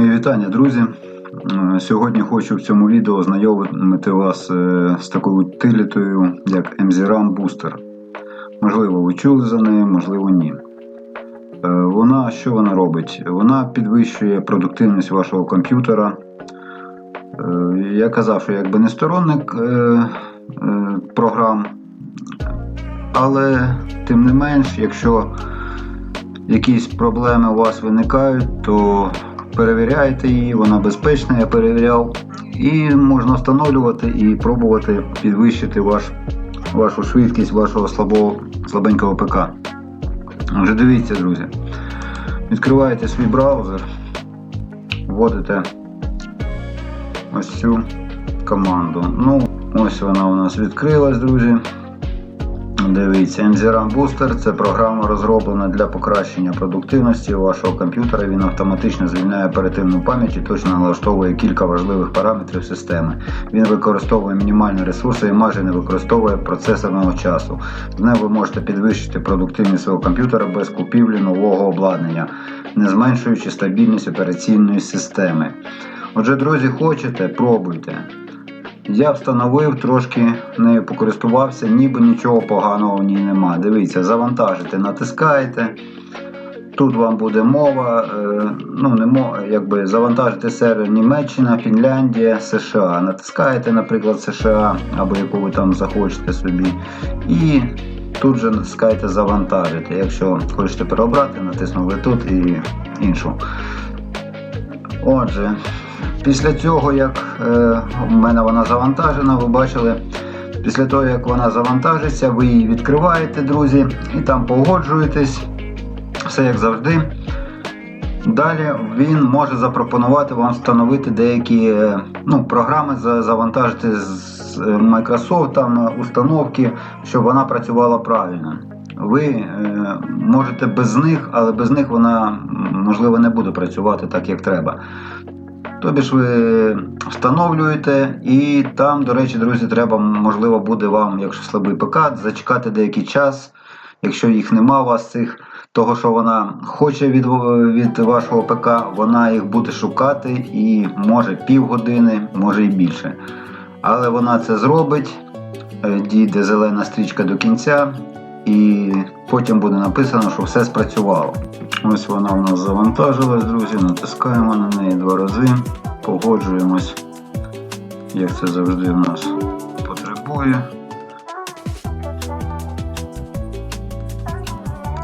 Мої вітання, друзі. Сьогодні хочу в цьому відео ознайомити вас е, з такою утилітою, як MZRAM Booster. Можливо, ви чули за нею, можливо, ні. Е, Вона що вона робить? Вона підвищує продуктивність вашого комп'ютера. Е, Я казав, що якби не сторонник програм, але тим не менш, якщо якісь проблеми у вас виникають, то перевіряйте її, вона безпечна, я перевіряв. І можна встановлювати і пробувати підвищити ваш, вашу швидкість вашого слабого, слабенького ПК. Вже дивіться, друзі. Відкриваєте свій браузер, вводите ось цю команду. Ну, ось вона у нас відкрилась, друзі. Дивіться, MZRAM Booster це програма розроблена для покращення продуктивності вашого комп'ютера. Він автоматично звільняє оперативну пам'ять і точно налаштовує кілька важливих параметрів системи. Він використовує мінімальні ресурси і майже не використовує процесорного часу. З ним ви можете підвищити продуктивність свого комп'ютера без купівлі нового обладнання, не зменшуючи стабільність операційної системи. Отже, друзі, хочете, пробуйте. Я встановив, трошки нею покористувався, ніби нічого поганого в ній нема. Дивіться, завантажити, натискаєте. Тут вам буде мова, е, ну не мова, якби завантажити сервер Німеччина, Фінляндія, США. Натискаєте, наприклад, США або яку ви там захочете собі. І тут же натискаєте завантажити. Якщо хочете переобрати, натиснули тут і іншу. Отже, після цього, як е, в мене вона завантажена, ви бачили, після того, як вона завантажиться, ви її відкриваєте, друзі, і там погоджуєтесь, все як завжди. Далі він може запропонувати вам встановити деякі е, ну, програми, завантажити з Microsoft там е, установки, щоб вона працювала правильно. Ви можете без них, але без них вона можливо не буде працювати так, як треба. Тобі ж ви встановлюєте, і там, до речі, друзі, треба, можливо, буде вам, якщо слабий ПК, зачекати деякий час, якщо їх нема у вас цих, того, що вона хоче від, від вашого ПК, вона їх буде шукати і може півгодини, може і більше. Але вона це зробить, е, дійде зелена стрічка до кінця, і потім буде написано, що все спрацювало. Ось вона у нас завантажилась, друзі. Натискаємо на неї два рази, погоджуємось, як це завжди в нас потребує.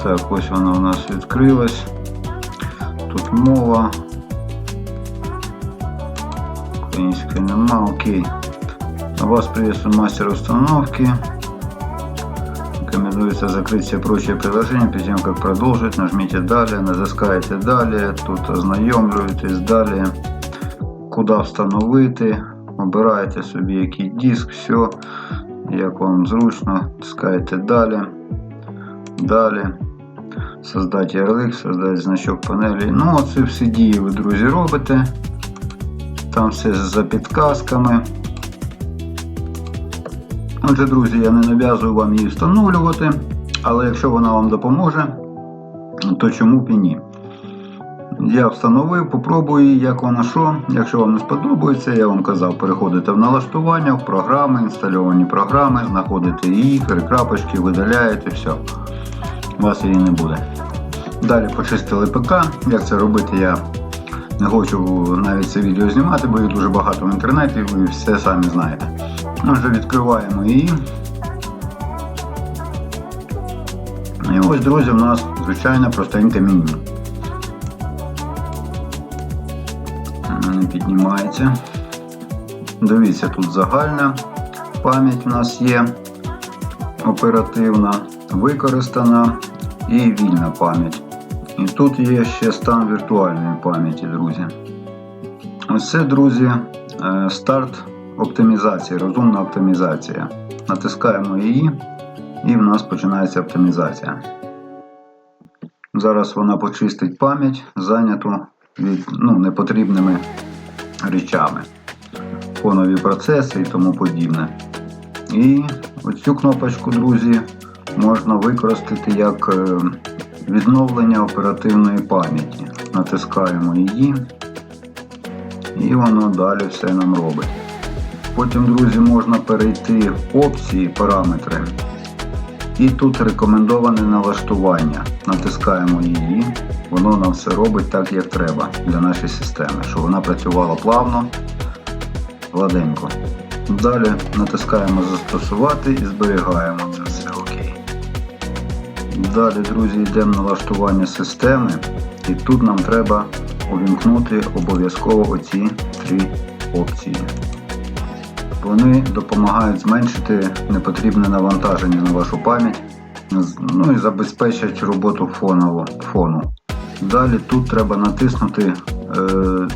Так, ось вона у нас відкрилась. Тут мова. Української нема, окей. Вас приветствует мастер установки. Рекомендуется закрыть все прочие приложения перед тем, как продолжить. Нажмите «Далее», натискаєте «Далее», тут ознайомлюєтесь «Далее», куди встановити, обираєте собі який диск, все, як вам зручно, натискаєте «Далі», «Далі», создать ярлик, создать значок панелі. Ну, оце всі дії ви, друзі, робите. Там все за підказками. Отже, друзі, я не нав'язую вам її встановлювати, але якщо вона вам допоможе, то чому б і ні. Я встановив, попробую, як вона що. Якщо вам не сподобається, я вам казав, переходите в налаштування, в програми, інстальовані програми, знаходите її, крапочки, видаляєте, все. У вас її не буде. Далі почистили ПК. Як це робити, я не хочу навіть це відео знімати, бо їх дуже багато в інтернеті, ви все самі знаєте. Отже, відкриваємо її. І ось, друзі, у нас звичайне простеньке меню. Не піднімається. Дивіться, тут загальна пам'ять у нас є оперативна, використана і вільна пам'ять. І тут є ще стан віртуальної пам'яті, друзі. Ось це, друзі, е, старт оптимізації, розумна оптимізація. Натискаємо її, і в нас починається оптимізація. Зараз вона почистить пам'ять, зайняту від ну, непотрібними речами, фонові процеси і тому подібне. І оцю кнопочку, друзі, можна використати як е, відновлення оперативної пам'яті. Натискаємо її. і воно далі все нам робить. Потім, друзі, можна перейти в опції, параметри. І тут рекомендоване налаштування. Натискаємо її, воно нам все робить так, як треба для нашої системи, щоб вона працювала плавно, гладенько. Далі натискаємо застосувати і зберігаємо це все окей. Далі, друзі, йдемо в налаштування системи, і тут нам треба увімкнути обов'язково оці три опції. Вони допомагають зменшити непотрібне навантаження на вашу пам'ять, ну і забезпечать роботу фонову, фону. Далі тут треба натиснути е,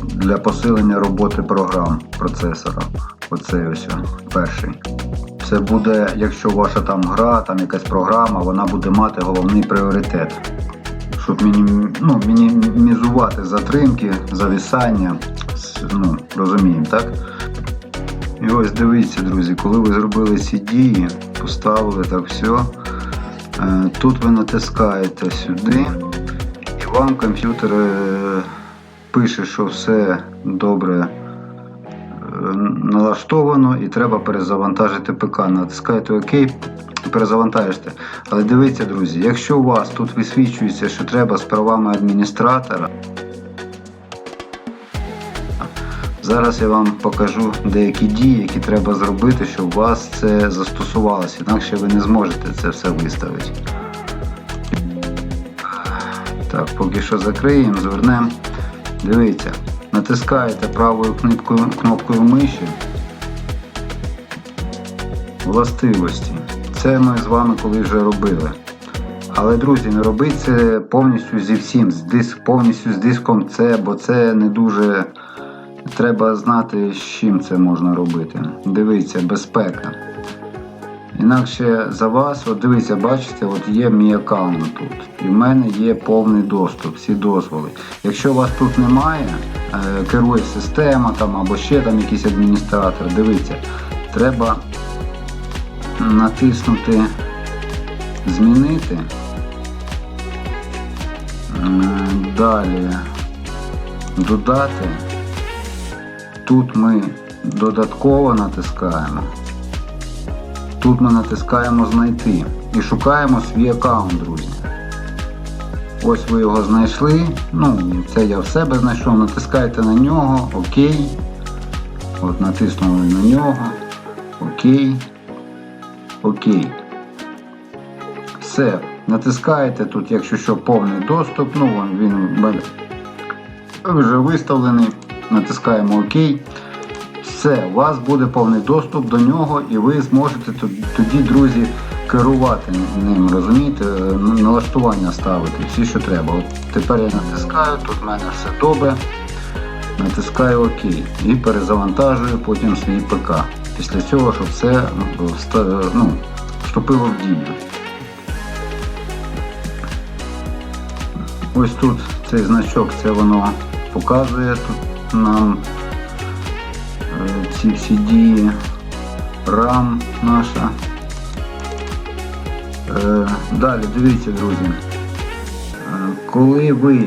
для посилення роботи програм процесора. Оцей ось перший. Це буде, якщо ваша там гра, там якась програма, вона буде мати головний пріоритет. Щоб мінім, ну, мінімізувати затримки, завісання. Ну, розуміємо, так? І ось дивіться, друзі, коли ви зробили ці дії, поставили так все, е, тут ви натискаєте сюди, і вам комп'ютер е, пише, що все добре е, налаштовано і треба перезавантажити ПК. Натискаєте ОК, перезавантажите. Але дивіться, друзі, якщо у вас тут висвічується, що треба з правами адміністратора, Зараз я вам покажу деякі дії, які треба зробити, щоб у вас це застосувалося, інакше ви не зможете це все виставити. Так, поки що закриємо, звернемо. Дивіться, натискаєте правою кнопкою, кнопкою миші. Властивості. Це ми з вами коли вже робили. Але, друзі, не робіть це повністю зі всім, з диск, повністю з диском це, бо це не дуже. Треба знати, з чим це можна робити. Дивіться, безпека. Інакше за вас, от дивіться, бачите, от є мій аккаунт тут. І в мене є повний доступ, всі дозволи. Якщо вас тут немає, е, керує система там, або ще там якийсь адміністратор, дивіться, треба натиснути Змінити. Далі додати. Тут ми додатково натискаємо. Тут ми натискаємо знайти і шукаємо свій аккаунт, друзі. Ось ви його знайшли. Ну, це я в себе знайшов. Натискаєте на нього, ОК. От натиснули на нього. ОК. ОК. Все. Натискаєте тут, якщо що, повний доступ. Ну, він вже виставлений натискаємо ОК. Все, у вас буде повний доступ до нього і ви зможете тоді, друзі, керувати ним, розумієте, налаштування ставити, всі, що треба. От Тепер я натискаю, тут в мене все добре. Натискаю ОК і перезавантажую потім свій ПК. Після цього, щоб все ну, вступило в дію. Ось тут цей значок, це воно показує тут нам е, ці всі рам наша. Е, далі, дивіться, друзі, е, коли ви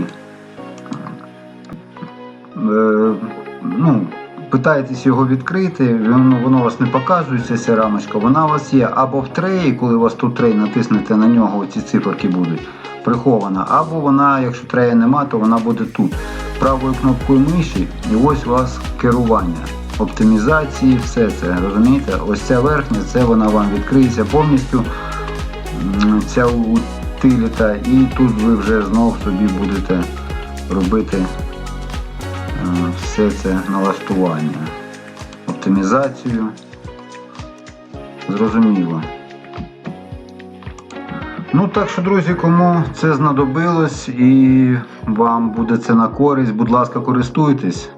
ну, питаєтесь його відкрити, воно воно у вас не показується, ця рамочка, вона у вас є або в треї, коли у вас тут трей натиснете на нього, ці циферки будуть прихована, або вона, якщо трея нема, то вона буде тут правою кнопкою миші і ось у вас керування. Оптимізації, все це, розумієте? Ось ця верхня, це вона вам відкриється повністю, ця утиліта, і тут ви вже знов собі будете робити все це налаштування. Оптимізацію. Зрозуміло. Ну, так що, друзі, кому це знадобилось і вам буде це на користь, будь ласка, користуйтесь.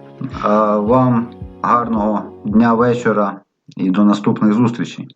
А вам гарного дня вечора і до наступних зустрічей.